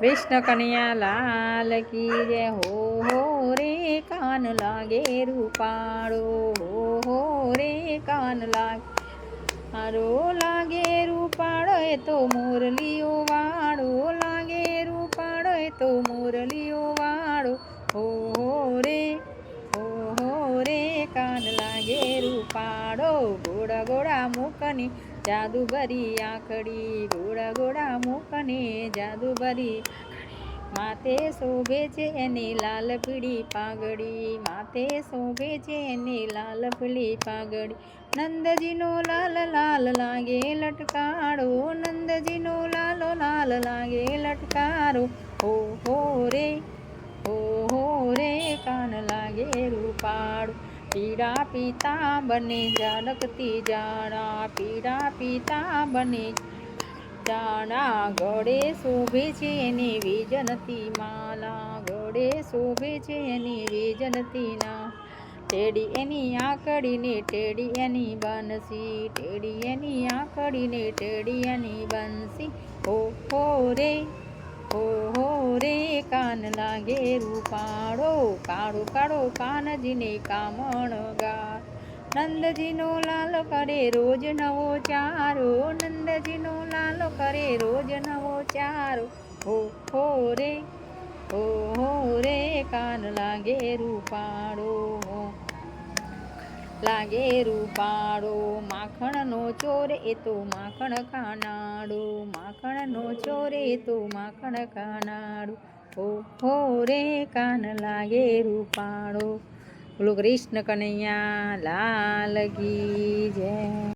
કૃષ્ણ કનૈયા લાલ કી જય. હો હો રે કાન લાગે રૂપાળો. હો હો રે કાન લાગે. હારો લાગે રૂપાળો એ તો મોરલીઓ વાળો. લાગે રૂપાળો એ તો મોરલીઓ વાળો. હો હો રે, હો હો રે કાન લાગે રૂપાળો ગોળા ગોડા મુકની જાદુભરી આખડી, ગોળા મૂકની મુકની જાદુભરી માથે શોભે છે એની લાલ પીળી પાઘડી માથે શોભે છે એની લાલ પીળી પાઘડી નંદજીનો લાલ લાલ લાગે લટકાડો નંદજીનો લાલો લાલ લાગે લટકારો. હો હો રે, હો હો રે કાન લાગે રૂપાળું. પીડા પિતા બને જાનકતી જાણા પીડા પિતા બને જાણા. ગળે શોભે છે એની વિજનતી માલા, ગળે શોભે છે એની વિજનતી ના. ટેડી એની આકડીને ટેડી એની બનસી ટેડી એની આકડીને ટેડી એની બનસી ઓ હો રે. કાન લાગે રૂપાળો, કાળો કાળો કાનજીને કામણ ગા નંદજીનો લાલો કરે રોજ નવો ચારો, નંદજીનો લાલો કરે રોજ નવો ચારો. હો હો રે, હો હો રે, કાન લાગે રૂપાળો. લાગે રૂપાળો, માખણનો ચોર એ તો માખણ ખાનાડો. માખણનો ચોર એ તો માખણ ખાનાડો. હો હો રે કાન લાગે રૂપાળો. બોલો કૃષ્ણ કનૈયા લાલ કી જય.